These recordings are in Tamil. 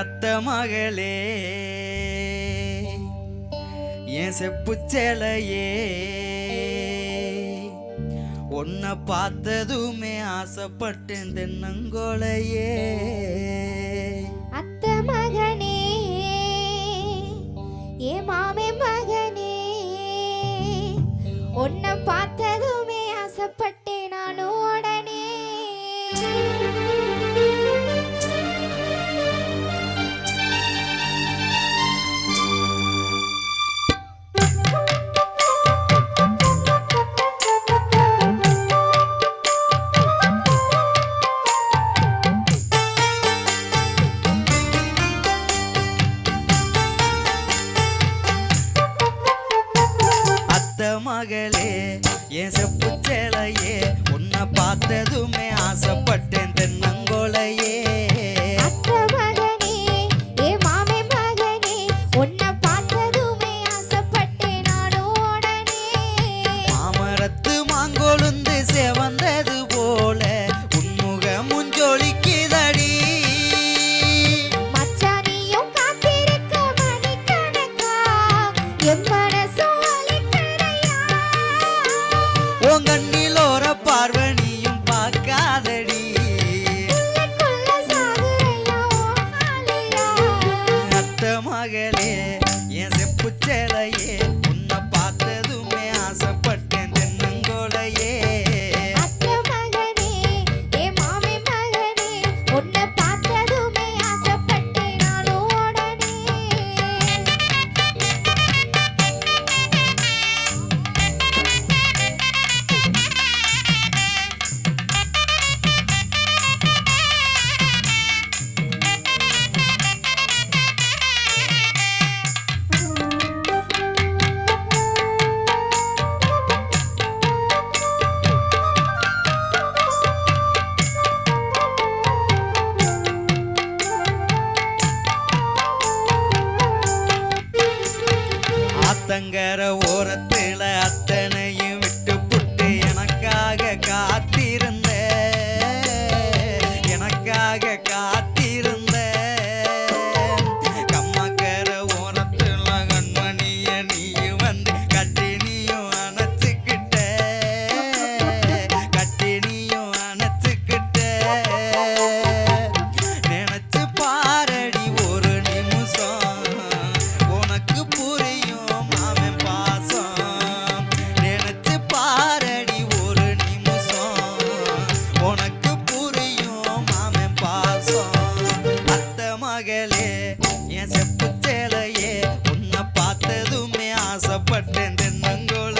அத்த மகளே. என் செப்பு சேலையே உன்னை பார்த்ததுமே ஆசைப்பட்டேன் தென்னங்கோலையே. பார்த்ததுமே ஆசை ஆத்தங்கர ஓரத்தில் அத்த പട്ടേന്തെന്നങ്കോള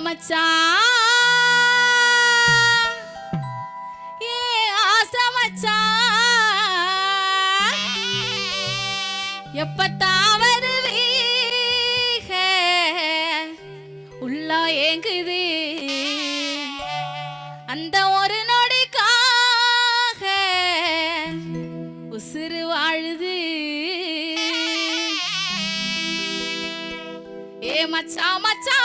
மச்சான் ஏ ஆசை மச்சான் எப்பத்தான் வருவீக? உள்ள ஏங்குது. அந்த ஒரு நொடிக்காக உசுறு வாழுது. ஏ மச்சா மச்சா.